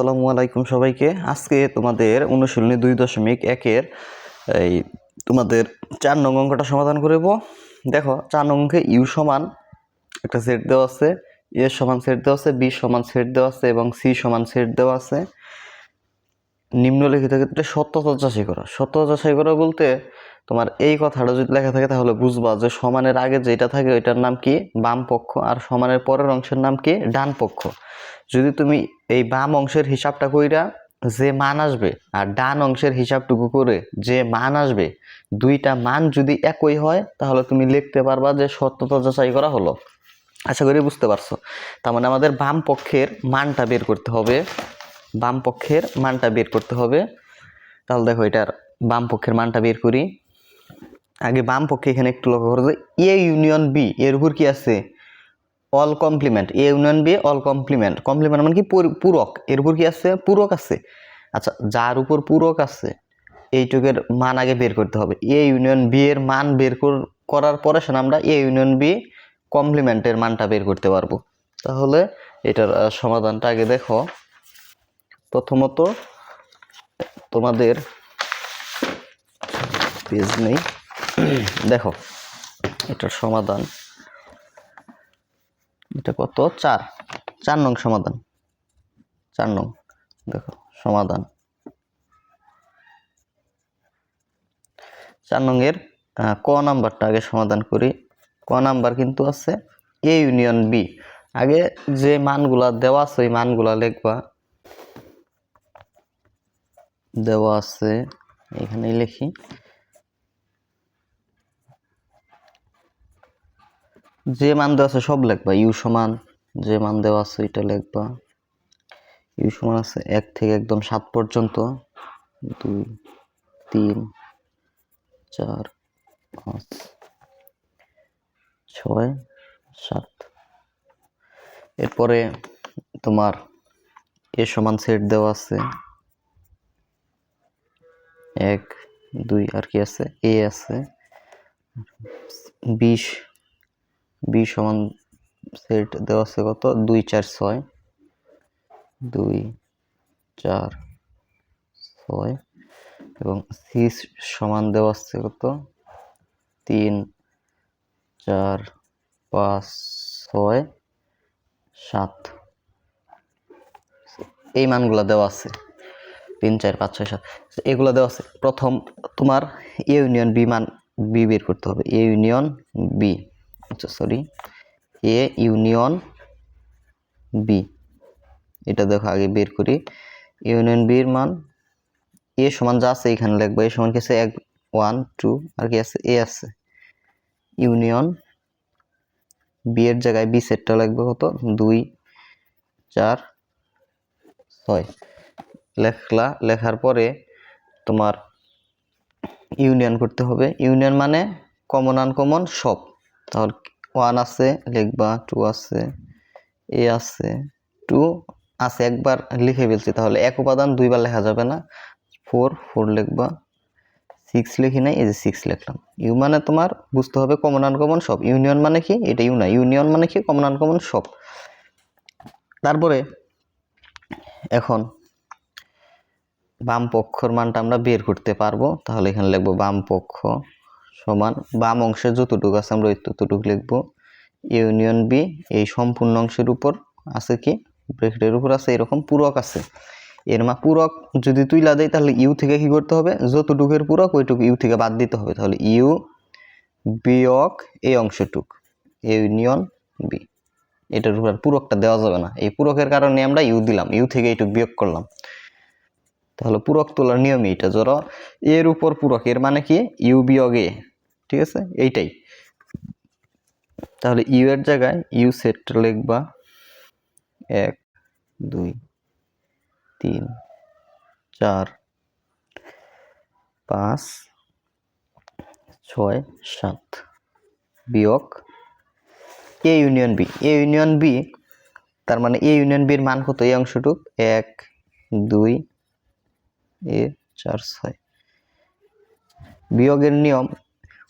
আসসালামু আলাইকুম সবাইকে। আজকে তোমাদের অনুশীলনী দুই দশমিক একের এই তোমাদের চার নং অঙ্কটা সমাধান করব দেখো, চার অঙ্কে ইউ সমান একটা সেট দেওয়া আছে, এ সমান সেট দেওয়া আছে, বি সমান সেট দেওয়া আছে এবং সি সমান সেট দেওয়া আছে। নিম্নলিখিত ক্ষেত্রে সত্যতা যাচাই করা। সত্যতা যাচাই করা বলতে তোমার এই কথাটা যদি লেখা থাকে তাহলে বুঝবা যে সমানের আগে যেটা থাকে ওইটার নাম কি? বাম পক্ষ আর সমানের পরের অংশের নাম কি? ডান পক্ষ যদি তুমি এই বাম অংশের হিসাবটা কইরা যে মান আসবে আর ডান অংশের হিসাবটুকু করে যে মান আসবে, দুইটা মান যদি একই হয়, তাহলে তুমি লিখতে পারবা যে সত্যতা যাচাই করা হলো। আশা করি বুঝতে পারছ। তার মানে আমাদের বাম পক্ষের মানটা বের করতে হবে। বাম পক্ষের মানটা বের করতে হবে। তাহলে দেখো এটার বাম পক্ষের মানটা বের করি। আগে বাম পক্ষে এখানে একটু লক্ষ্য করো যে এ ইউনিয়ন বি, এর উপর কি আছে? All complement A union B all complement complement মানে কি? পুর- পূরক। এর উপর কি আছে? পূরক আছে। আচ্ছা যার উপর পূরক আছে, এইটুকের মান আগে বের করতে হবে। এ ইউনিয়ন বি এর মান বের কর- করার পরে সেটা আমরা এ ইউনিয়ন বি কমপ্লিমেন্টের মানটা বের করতে পারব। তাহলে এটার সমাধানটা আগে দেখো। প্রথমত, তোমাদের পেজ নেই। দেখো, এটার সমাধান। এটা কত? চার। চার নং সমাধান। চার নং। দেখো, সমাধান। চার নংয়ের ক নাম্বারটা আগে সমাধান করি। ক নাম্বার কিন্তু আছে এ ইউনিয়ন বি আগে যে মানগুলা দেওয়া আছে, ওই মানগুলা লিখবা। দেওয়া আছে, এখানেই লিখি। যে মান দেওয়া আছে সব লিখবা। ইউ সমান, যে মান দেওয়া আছে এটা লিখবা। ইউ সমান আছে এক থেকে একদম সাত পর্যন্ত। দুই, তিন, চার, পাঁচ, ছয়, সাত। এরপরে তোমার এ সমান সেট দেওয়া আছে। এক, দুই, আর কি আছে? এ আছে। বিশ বি সমান সেট দেওয়া আছে কত? দুই চার ছয়। দুই চার ছয়। এবং সি সমান দেওয়া আছে কত? তিন চার পাঁচ ছয়। সাত। এই মানগুলো দেওয়া আছে। তিন চার পাঁচ ছয় সাত। এগুলো দেওয়া আছে। প্রথম তোমার ইউনিয়ন বি মান বি বের করতে হবে। Union B sorry A union B এটা দেখো, আগে বের করি। ইউনিয়ন বির মান এ সমান যা আছে এখানে লিখব। এ সমান কি আছে? এক ওয়ান টু আর কি আছে? এ আছে। ইউনিয়ন বি এর জায়গায় বি সেটটা লিখব কত? দুই, চার, ছয়। লেখলা, লেখার পরে তোমার ইউনিয়ন করতে হবে। ইউনিয়ন মানে কমন আনকমন সব। তাহলে ওয়ান আছে, লিখবা টু আছে এ আছে টু আছে, একবার লিখে ফেলছি। তাহলে এক উপাদান দুইবার লেখা যাবে না। ফোর ফোর লিখবা। সিক্স লিখি নাই, এই যে সিক্স লিখলাম। ইউ মানে তোমার বুঝতে হবে কমন আনকমন সব। ইউনিয়ন মানে কি? এটা ইউ না। ইউনিয়ন মানে কি? কমন আনকমন সব। তারপরে এখন বাম পক্ষর মানটা আমরা বের করতে পারব। তাহলে এখানে লিখব বাম পক্ষ সমান, বাম অংশে যতটুকু আছে আমরা ততটুকু লিখব। ইউনিয়ন বি, এই সম্পূর্ণ অংশের উপর আছে কি? ব্রেকেটের উপর আছে, এরকম পূরক আছে। এর মা পূরক যদি তুইলা দেয় তাহলে ইউ থেকে কি করতে হবে? যতটুকের পূরক, ওইটুকু ইউ থেকে বাদ দিতে হবে। তাহলে ইউ বিয়ক এই অংশটুক, ইউনিয়ন বি। এটার উপর পূরকটা দেওয়া যাবে না। এই পূরকের কারণে আমরা ইউ দিলাম, ইউ থেকে এইটুক বিয়োগ করলাম। তাহলে পূরক তোলার নিয়মই এটা ধরো এর উপর পূরক, এর মানে কি? ইউ বিয়োগ এ, ঠিক আছে? এইটাই। তাহলে ইউ এর জায়গায় ইউ সেট লিখবা এক, দুই, তিন, চার, পাঁচ, ছয়, সাত। বিয়োগ A union B. A union B, তার মানে এ ইউনিয়ন বির মান কত? এই অংশটুক। এক, দুই এ চার ছয়। বিয়োগের নিয়ম,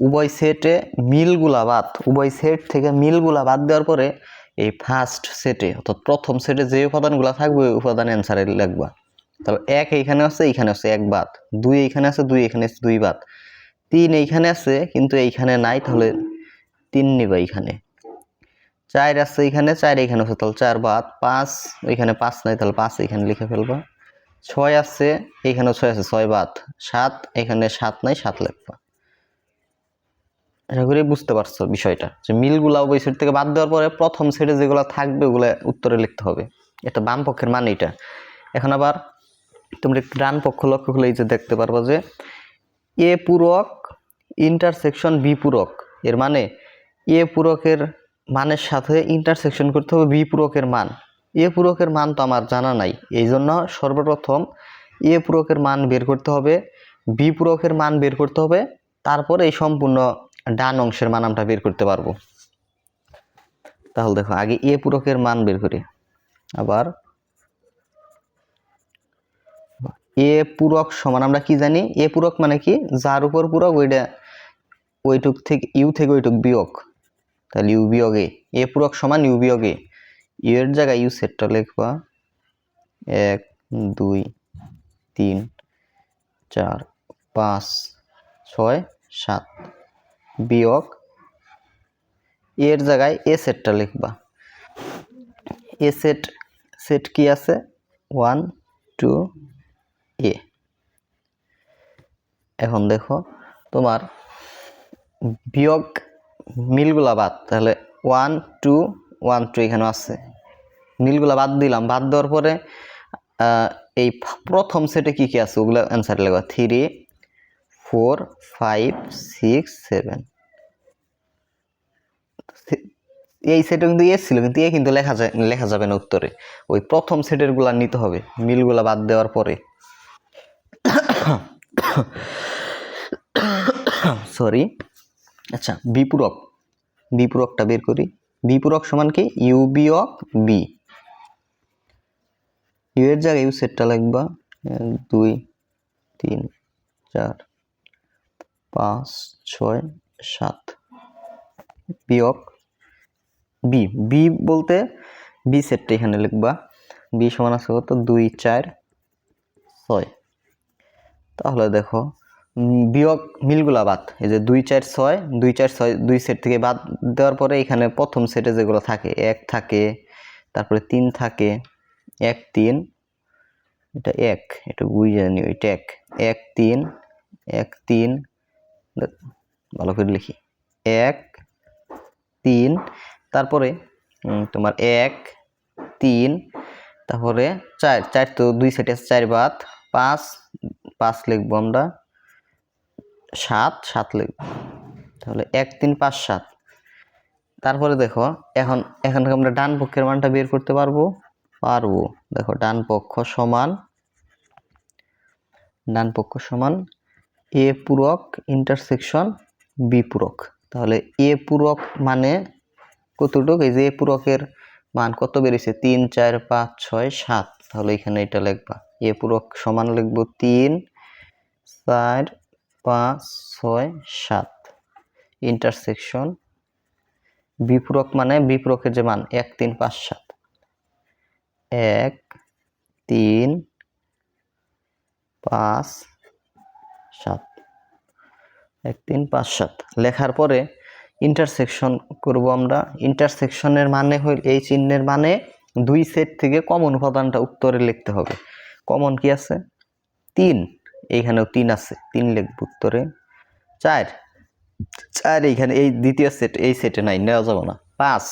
উভয় সেটে মিলগুলা বাদ, উভয় সেট থেকে মিলগুলা বাদ দেওয়ার পরে এই ফার্স্ট সেটে, অর্থাৎ প্রথম সেটে যে উপাদানগুলো থাকবে, ওই উপাদান অ্যান্সারে লিখবা। তাহলে এক এইখানে আছে এইখানে আছে এক বাদ, দুই এইখানে আছে, দুই এখানে আছে, দুই বাদ। তিন এইখানে আছে, কিন্তু এইখানে নাই, তাহলে তিন নিবা এইখানে। চার আছে এইখানে চার এইখানে আছে, তাহলে চার বাদ। পাঁচ ওইখানে পাঁচ নাই, তাহলে পাঁচ এইখানে লিখে ফেলবা। ছয় আছে, এখানে ছয় আছে, ছয় বাদ। সাত, এখানে সাত নাই, সাত লিখবা। আশা করি বুঝতে পারছ বিষয়টা, যে মিলগুলা ওই সেট থেকে বাদ দেওয়ার পরে প্রথম সেটে যেগুলো থাকবে, ওগুলো উত্তরে লিখতে হবে। এটা বাম পক্ষের মানে এটা এখন আবার তোমরা একটু ডান পক্ষ লক্ষ্য করলে এই যে দেখতে পারব যে এ পূরক ইন্টারসেকশন বি পূরক। এর মানে এ পূরকের মানের সাথে ইন্টারসেকশন করতে হবে বি পূরকের মান। এ পূরকের মান তো আমার জানা নাই। এই জন্য সর্বপ্রথম এ পূরকের মান বের করতে হবে, বি পূরকের মান বের করতে হবে, তারপরে এই সম্পূর্ণ ডান অংশের মান আমরা বের করতে পারব। তাহলে দেখো, আগে এ পূরকের মান বের করি, আবার এ পূরক সমান, আমরা কি জানি? এ পূরক মানে কি? যার উপর পূরক ওইটা, ওইটুক থেকে, ইউ থেকে ওইটুক বিয়োগ। তাহলে ইউ বিয়োগ, এ পূরক সমান ইউ বিয়োগ। ইউ জায়গায় ইউ সেটটা লিখবা। এক, দুই, তিন, চার, পাঁচ, ছয়, সাত। বিয়োগ এর জায়গায় এ সেটটা লিখবা। এ সেট সেট কি আছে? One, two, A. এখন দেখো, তোমার বিয়োগ মিলগুলা বাদ। তাহলে ওয়ান, টু ওয়ান টু এখানে আছে। মিলগুলা বাদ দিলাম। বাদ দেওয়ার পরে এই প্রথম সেটে কি কি আছে? ওগুলো অ্যান্সার লেখা three four five six seven এই সেটে কিন্তু এ ছিল, কিন্তু এ কিন্তু লেখা যায় লেখা যাবে না উত্তরে। ওই প্রথম সেটেরগুলা নিতে হবে। মিলগুলা বাদ দেওয়ার পরে। সরি আচ্ছা বিপূরক। বিপূরকটা বের করি। বিপূরক সমান কি? U B of B U এর জায়গায় ইউ সেটটা এক, দুই, তিন, চার, পাঁচ, ছয়, সাত। বিয়োগ বি বি বলতে বি সেটটা এখানে লিখবা। বি সমান আছে কত? দুই, চার, ছয়। তাহলে দেখো বিয়োগ মিলগুলা বাদ। এই যে দুই চার ছয়, দুই চার ছয়, দুই সেট থেকে বাদ দেওয়ার পরে এখানে প্রথম সেটে যেগুলো থাকে, এক থাকে, তারপরে তিন থাকে, এক, তিন, এটা এক, এটা বুঝে জানি ওইটা এক এক, তিন এক, তিন ভালো করে লিখি, এক, তিন, তারপরে তোমার এক, তিন, তারপরে চার চার তো দুই সেটে চার বাদ, পাঁচ পাঁচ লিখব আমরা সাত সাত লিখব। তাহলে এক, তিন, পাঁচ, সাত। তারপরে দেখো, এখন, এখান আমরা ডান পক্ষের মানটা বের করতে পারব। পারব। দেখো, ডান পক্ষ সমান, ডান পক্ষ সমান এ পূরক ইন্টারসেকশন বি পূরক। তাহলে এ পূরক মানে কতটুক? এই যে এ পূরকের মান কত বেরিয়েছে? তিন, চার, পাঁচ, ছয়, সাত। তাহলে এখানে এটা লিখবা। এ পূরক সমান লিখব তিন, চার পাঁচ, ছয়, সাত। ইন্টারসেকশন। বিপূরক মানে বিপূরকের যে মান, এক, তিন, পাঁচ, সাত। এক, তিন, পাঁচ, সাত। এক, তিন, পাঁচ, সাত। লেখার পরে ইন্টারসেকশন করব আমরা। ইন্টারসেকশনের মানে হইল, এই চিহ্নের মানে দুই সেট থেকে কমন উপাদানটা উত্তরে লিখতে হবে। কমন কি আছে? তিন। এইখানেও তিন আছে, তিন লিখব উত্তরে। চার। চার এইখানে, এই দ্বিতীয় সেট এই সেটে নাই, নেওয়া যাবে না। পাঁচ।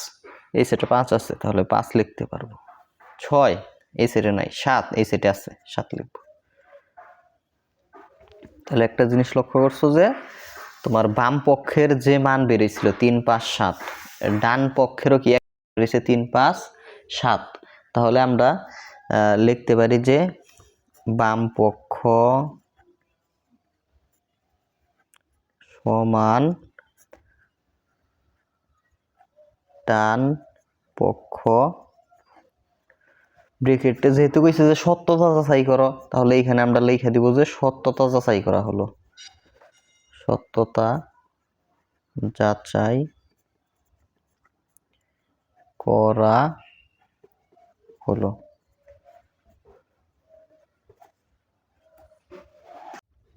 এই সেটে পাঁচ আছে, তাহলে পাঁচ লিখতে পারব। ছয়। এই সেটে নাই, সাত। এই সেটে আছে, সাত লিখব। তাহলে একটা জিনিস লক্ষ্য করছ যে, তোমার বাম পক্ষের যে মান বেরিয়েছিল তিন, পাঁচ, সাত, ডান পক্ষেরও কি বেরিয়েছে তিন, পাঁচ, সাত? তাহলে আমরা লিখতে পারি যে বাম পক্ষ সমান ডান পক্ষ ব্রেকেটে যেহেতু কইছে যে সত্যতা যাচাই করো, তাহলে এইখানে আমরা লিখে দিব যে সত্যতা যাচাই করা হলো। সত্যতা যাচাই করা হলো।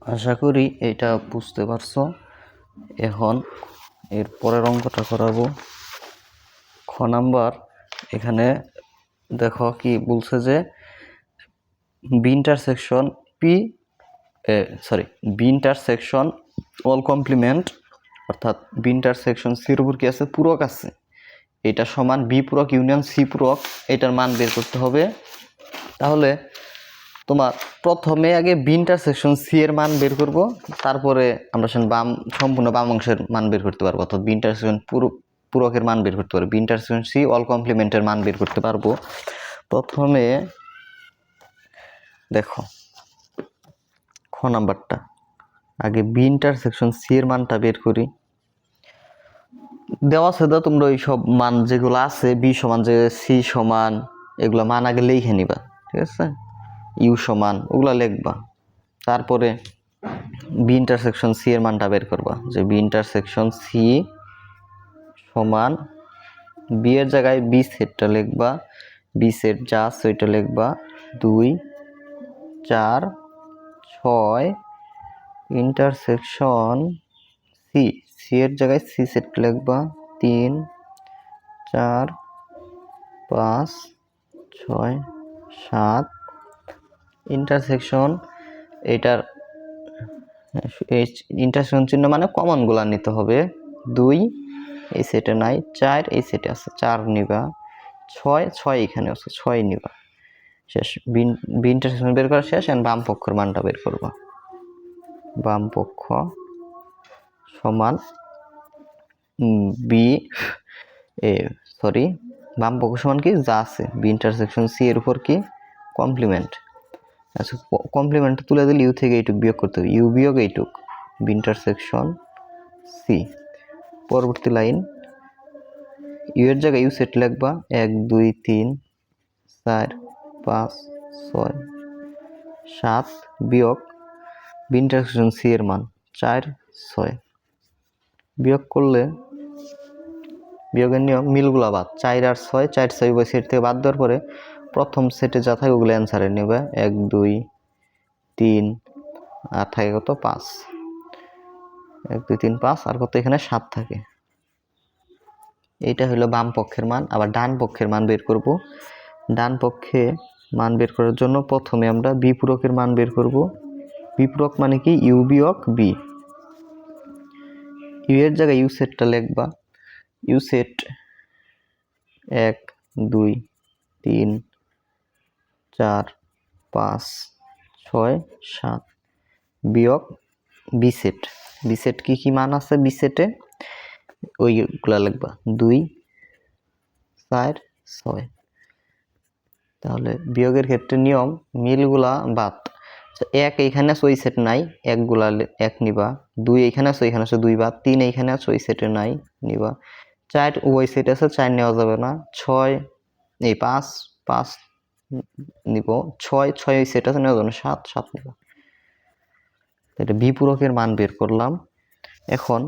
আশা করি এটা বুঝতে পারছ। এখন এর পরের অঙ্কটা করাবো। খ নাম্বার, এখানে দেখো কি বলছে যে B intersection P A sorry B intersection all complement অর্থাৎ বি ইন্টারসেকশন সির উপর কি আছে? পূরক আছে। এটা সমান বি পূরক ইউনিয়ন সি পূরক, এটার মান বের করতে হবে। তাহলে তোমার প্রথমে আগে বি ইন্টারসেকশন সি এর মান বের করব, তারপরে আমরা সেন বাম, সম্পূর্ণ বাম অংশের মান বের করতে পারব, অর্থাৎ বি ইন্টারসেকশন পুরো, পূরকের মান বের করতে পারব বি ইন্টারসেকশন সি অল কমপ্লিমেন্টের মান বের করতে পারব। প্রথমে দেখো, খ নাম্বারটা, আগে বি ইন্টারসেকশন সি এর মানটা বের করি। দেওয়া আছে তোমরা ওই সব মান যেগুলো আছে বি সমান, যে সি সমান, এগুলো মান আগে লিখে নিবা, ঠিক আছে? ইউ সমান, ওগুলা লিখবা। তারপরে বি ইন্টারসেকশন সি এর মানটা বের করবা, যে বি ইন্টারসেকশন সি সমান বি এর জায়গায় বি সেটটা লিখবা বি সেট যা আছে ওইটা লিখবা, দুই, চার, ছয় ইন্টারসেকশন সি সি এর জায়গায় সি সেট লিখবা, তিন, চার, পাঁচ, ছয়, সাত ইন্টারসেকশন এটার ইন্টারসেকশন চিহ্ন মানে কমনগুলা নিতে হবে। দুই, এই সেটে নাই। চার, এই সেটে আছে। চার নিবা। ছয় ছয় এখানে আছে। ছয় নিবা। শেষ। বি ইন্টারসেকশন বের করা শেষ and বাম পক্ষের মানটা বের করবা। বাম পক্ষ সমান বি এ সরি বাম পক্ষ সমান কি? যা আছে। বি ইন্টারসেকশন সি এর উপর কি? কমপ্লিমেন্ট আচ্ছা কমপ্লিমেন্ট তুলে দিলে ইউ থেকে এইটুক বিয়োগ করতে হবে। ইউ বিয়োগ এইটুক বি ইন্টারসেকশন সি পরবর্তী লাইন ইউ এর জায়গায় ইউ সেট লিখবা। এক, দুই, তিন, চার, পাঁচ, ছয়, সাত বিয়োগ বি ইন্টারসেকশন সি এর মান, চার, ছয়। বিয়োগ করলে বিয়োগের নিয়ম মিলগুলা বাদ। চার আর ছয়, চার, ছয় সেট থেকে বাদ দেওয়ার পরে প্রথম সেটে যা থাকে ওগুলো অ্যান্সারে নেবে। এক, দুই, তিন, আর থাকে কত? পাঁচ। এক, দুই, তিন, পাঁচ, আর কত? এখানে সাত থাকে। এইটা হলো বাম পক্ষের মান। আবার ডান পক্ষের মান বের করব। ডান পক্ষে মান বের করার জন্য প্রথমে আমরা বিপূরকের মান বের করব। বিপূরক মানে কি? ইউ বিয়োগ বি। ইউ এর জায়গায় ইউ সেটটা লিখবা। ইউ সেট এক, দুই, তিন চার, পাঁচ, ছয়, সাত। বিয়োগ বি সেট বি সেট কি কি মান আছে বি সেটে ওইগুলা লিখবা। দুই, চার, ছয়। তাহলে বিয়োগের ক্ষেত্রে নিয়ম, মিলগুলা বাদ। এক এইখানে আছে ওই সেট নাই, একগুলা এক নিবা। দুই এইখানে আছে, ওইখানে আছে দুই বাদ তিন এইখানে আছে, ওই সেটে নাই, নিবা। চার, ওই সেট আছে, চার নেওয়া যাবে না। ছয়, এই পাঁচ পাঁচ নিব। ছয় ছয় সেট আছে নেওয়া যাবে না সাত সাত নিব। এটা বি পূরকের মান বের করলাম। এখন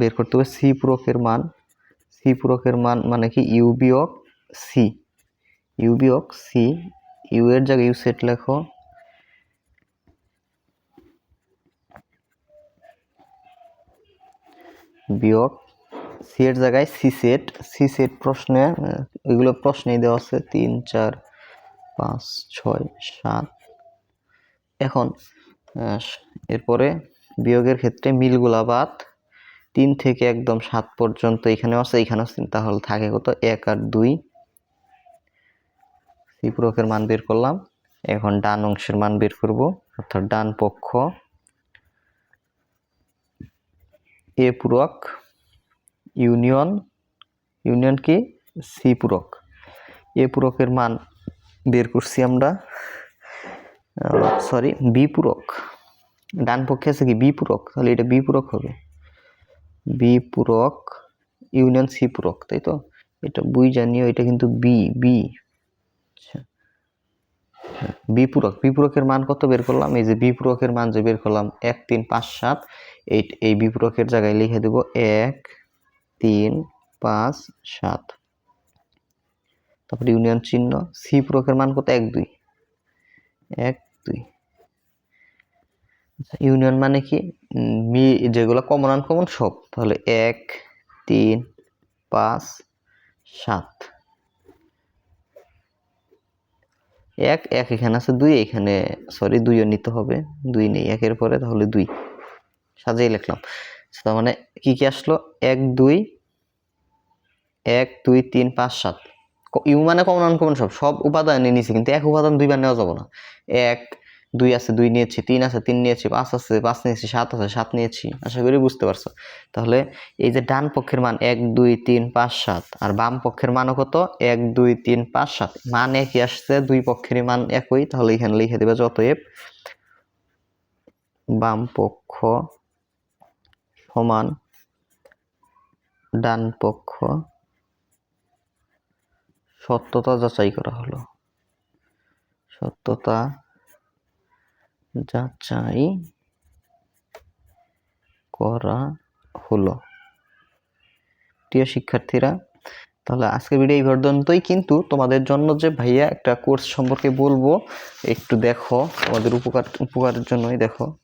বের করতে হবে সি পূরকের মান। সি পূরকের মান মানে কি? ইউ বিয়োগ সি ইউ বিয়োগ সি ইউ এর জায়গায় ইউ সেট লেখো। বিয়োগ সি এর জায়গায় সি সেট সি সেট প্রশ্নে এগুলো প্রশ্নেই দেওয়া আছে, তিন, চার, পাঁচ, ছয়, সাত। এখন এরপরে বিয়োগের ক্ষেত্রে মিলগুলা বাদ তিন থেকে একদম সাত পর্যন্ত এখানে আছে এখানে আছে, তাহলে থাকে কত? এক আর দুই। সি পূরকের মান বের করলাম। এখন ডান অংশের মান বের করব, অর্থাৎ ডান পক্ষ। এ পূরক ইউনিয়ন ইউনিয়ন কি? সি পূরক। এ পূরকের মান বের করছি আমরা। সরি বি পূরক। ডান পক্ষে আছে কি? বি পূরক। তাহলে এটা বি পূরক হবে। বি পূরক, ইউনিয়ন সি পূরক, তাই তো? এটা বুই জানিও, এটা কিন্তু বি বি আচ্ছা। বি পূরক। বি পূরকের মান কত বের করলাম? এই যে বি পূরকের মান যে বের করলাম, এক, তিন, পাঁচ, সাত এই এই বি পূরকের জায়গায় লিখে দেব এক তিন পাঁচ সাত। তারপর ইউনিয়ন চিহ্ন সি পূরকের মান কত? এক দুই। এক দুই। আচ্ছা, ইউনিয়ন মানে কি? মি যেগুলো কমন আনকমন সব। তাহলে এক তিন পাঁচ সাত। এক এক এখানে আছে দুই এখানে সরি দুইও নিতে হবে। দুই নেই একের পরে তাহলে দুই। সাজিয়ে লিখলাম। আচ্ছা, তার মানে কি কি আসলো? এক, দুই এক, দুই, তিন, পাঁচ, সাত। ইউ মানে কমন আনকমন সব। সব উপাদান নিয়ে নিয়েছি কিন্তু এক উপাদান দুইবার নেওয়া যাবে না। এক, দুই আছে, দুই নিয়েছি, তিন আছে, তিন নিয়েছি, পাঁচ আছে, পাঁচ নিয়েছি, সাত আছে, সাত নিয়েছি। আশা করি বুঝতে পারছ। তাহলে এই যে ডান পক্ষের মান এক, দুই, তিন, পাঁচ, সাত, আর বাম পক্ষের মানও কত? এক, দুই, তিন, পাঁচ, সাত। মান একই আসছে, দুই পক্ষেরই মান একই। তাহলে এখানে লিখে দেবে যতএব বাম পক্ষ সমান ডান পক্ষ সত্যতা যাচাই করা হলো। সত্যতা যাচাই করা হলো। প্রিয় শিক্ষার্থীরা, তাহলে আজকের ভিডিও এই পর্যন্তই। কিন্তু তোমাদের জন্য যে ভাইয়া একটা কোর্স সম্পর্কে বলব, একটু দেখো। তোমাদের উপকার, উপকারের জন্যই দেখো।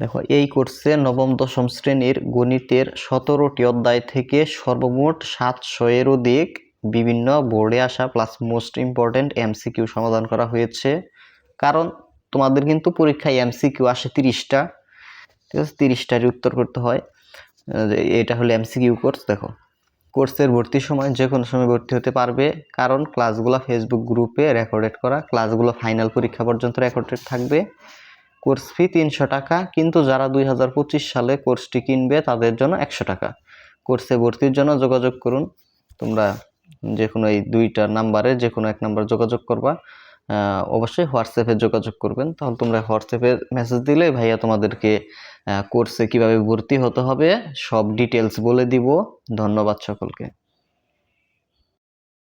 দেখো, এই কোর্সে নবম, দশম শ্রেণির গণিতের সতেরোটি অধ্যায় থেকে সর্বমোট সাতশো এর অধিক বিভিন্ন বোর্ডে আসা প্লাস মোস্ট ইম্পর্ট্যান্ট এমসিকিউ সমাধান করা হয়েছে। কারণ তোমাদের কিন্তু পরীক্ষায় এমসিকিউ আসে তিরিশটা। ঠিক আছে, তিরিশটারই উত্তর করতে হয়। এটা হলো এমসিকিউ কোর্স দেখো। কোর্সের ভর্তির সময় যে কোনো সময় ভর্তি হতে পারবে। কারণ ক্লাসগুলো ফেসবুক গ্রুপে রেকর্ডেড করা ক্লাসগুলো ফাইনাল পরীক্ষা পর্যন্ত রেকর্ডেড থাকবে। কোর্স ফি তিনশো টাকা, কিন্তু যারা দুই হাজার পঁচিশ সালে কোর্সটি কিনবে তাদের জন্য একশো টাকা। কোর্সে ভর্তির জন্য যোগাযোগ করুন। তোমরা যে কোনো এই দুইটা নাম্বারে যে কোনো এক নাম্বার যোগাযোগ করবা। অবশ্যই হোয়াটসঅ্যাপে যোগাযোগ করবেন। তাহলে তোমরা হোয়াটসঅ্যাপে মেসেজ দিলে, ভাইয়া, তোমাদেরকে কোর্সে কীভাবে ভর্তি হতে হবে? সব ডিটেলস বলে দিব। ধন্যবাদ সকলকে।